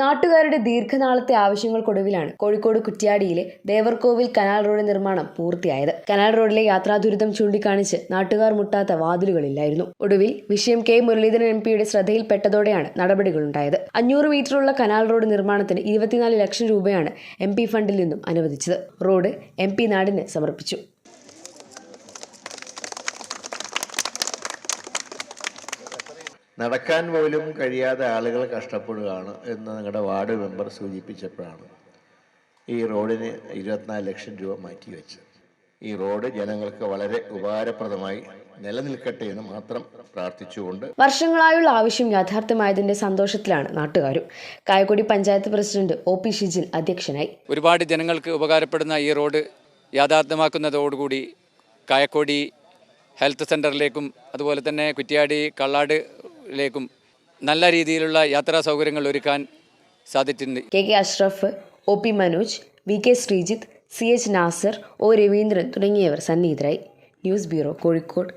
നാട്ടുകാരുടെ ദീർഘനാളത്തെ ആവശ്യങ്ങൾക്കൊടുവിലാണ് കോഴിക്കോട് കുറ്റ്യാടിയിലെ ദേവർകോവിൽ കനാൽ റോഡ് നിർമ്മാണം പൂർത്തിയായത്. കനാൽ റോഡിലെ യാത്രാദുരിതം ചൂണ്ടിക്കാണിച്ച് നാട്ടുകാർ മുട്ടാത്ത വാതിലുകളില്ലായിരുന്നു. ഒടുവിൽ വിഷയം കെ. മുരളീധരൻ എം പിയുടെ ശ്രദ്ധയിൽപ്പെട്ടതോടെയാണ് നടപടികളുണ്ടായത്. അഞ്ഞൂറ് മീറ്ററുള്ള കനാൽ റോഡ് നിർമ്മാണത്തിന് ഇരുപത്തിനാല് ലക്ഷം രൂപയാണ് എം ഫണ്ടിൽ നിന്നും അനുവദിച്ചത്. റോഡ് എം നാടിന് സമർപ്പിച്ചു. നടക്കാൻ പോലും കഴിയാതെ ആളുകൾ കഷ്ടപ്പെടുകയാണ് എന്ന് നിങ്ങളുടെ വാർഡ് മെമ്പർ സൂചിപ്പിച്ചപ്പോഴാണ് ഈ റോഡിന് ഇരുപത്തിനാല് ലക്ഷം രൂപ മാറ്റിവെച്ചത്. ഈ റോഡ് ജനങ്ങൾക്ക് വളരെ ഉപകാരപ്രദമായി നിലനിൽക്കട്ടെ എന്ന് മാത്രം പ്രാർത്ഥിച്ചുകൊണ്ട് വർഷങ്ങളായുള്ള ആവശ്യം യാഥാർത്ഥ്യമായതിന്റെ സന്തോഷത്തിലാണ് നാട്ടുകാരും. Kayakkodi panchayat president O P Shijil അധ്യക്ഷനായി. ഒരുപാട് ജനങ്ങൾക്ക് ഉപകാരപ്പെടുന്ന ഈ റോഡ് യാഥാർത്ഥ്യമാക്കുന്നതോടുകൂടി കായക്കൊടി ഹെൽത്ത് സെന്ററിലേക്കും അതുപോലെ തന്നെ കുറ്റ്യാടി കള്ളാടിലേക്കും നല്ല രീതിയിലുള്ള യാത്രാ സൗകര്യങ്ങൾ ഒരുക്കാൻ സാധിച്ചിട്ടുണ്ട്. K K Ashraf O P Manoj V K Sreejith C H Nasar O Raveendran തുടങ്ങിയവർ സന്നിഹിതരായി. News bureau Kozhikode.